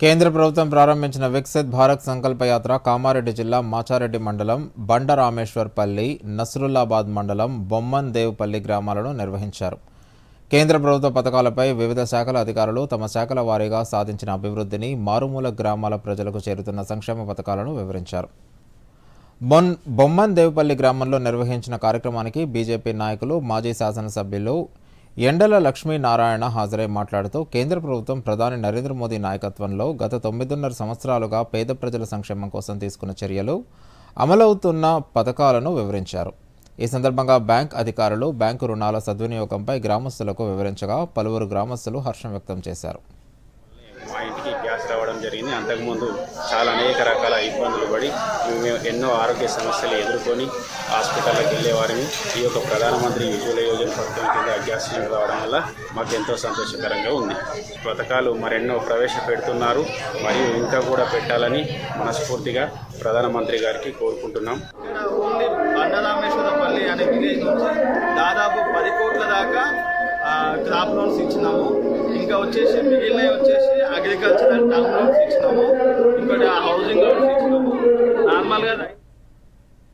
కేంద్ర ప్రభుత్వం ప్రారంభించిన వికసిత్ భారత్ సంకల్ప యాత్ర కామారెడ్డి జిల్లా మాచారెడ్డి మండలం బండ రామేశ్వర్పల్లి నస్రుల్లాబాద్ మండలం బొమ్మన్ దేవ్పల్లి గ్రామాలను నిర్వహించారు. కేంద్ర ప్రభుత్వ పథకాలపై వివిధ శాఖల అధికారులు తమ శాఖల వారీగా సాధించిన అభివృద్ధిని మారుమూల గ్రామాల ప్రజలకు చేరుతున్న సంక్షేమ పథకాలను వివరించారు. బొన్ బొమ్మన్ దేవపల్లి గ్రామంలో నిర్వహించిన కార్యక్రమానికి బీజేపీ నాయకులు మాజీ శాసనసభ్యులు ఎండల లక్ష్మీనారాయణ హాజరై మాట్లాడుతూ కేంద్ర ప్రభుత్వం ప్రధాని నరేంద్ర మోదీ నాయకత్వంలో గత తొమ్మిదిన్నర సంవత్సరాలుగా పేద ప్రజల సంక్షేమం కోసం తీసుకున్న చర్యలు అమలవుతున్న పథకాలను వివరించారు. ఈ సందర్భంగా బ్యాంక్ అధికారులు బ్యాంకు రుణాల సద్వినియోగంపై గ్రామస్తులకు వివరించగా పలువురు గ్రామస్తులు హర్షం వ్యక్తం చేశారు మా ఇంటికి గ్యాస్ రావడం జరిగింది అంతకుముందు చాలా అనేక రకాల ఇబ్బందులు పడి మేము ఎన్నో ఆరోగ్య సమస్యలు ఎదుర్కొని హాస్పిటల్కి వెళ్ళేవారిని ఈ యొక్క ప్రధానమంత్రి ఉజ్వల యోజన పథకం కింద గ్యాస్ సిలిండర్ రావడం వల్ల మాకు ఎంతో సంతోషకరంగా ఉంది. పథకాలు మరెన్నో ప్రవేశపెడుతున్నారు. మరియు ఇంకా కూడా పెట్టాలని మనస్ఫూర్తిగా ప్రధానమంత్రి గారికి కోరుకుంటున్నాం. ఓన్లీ అనే విలేజ్ నుంచి దాదాపు పది కోట్ల దాకా క్రాప్ లోన్స్ ఇచ్చినాము. ఇంకా వచ్చేసి మిగిలినవి వచ్చేసి agriculture and town loan six లోము ఇంకోటి హౌసింగ్ లోన్ సిక్స్ లోము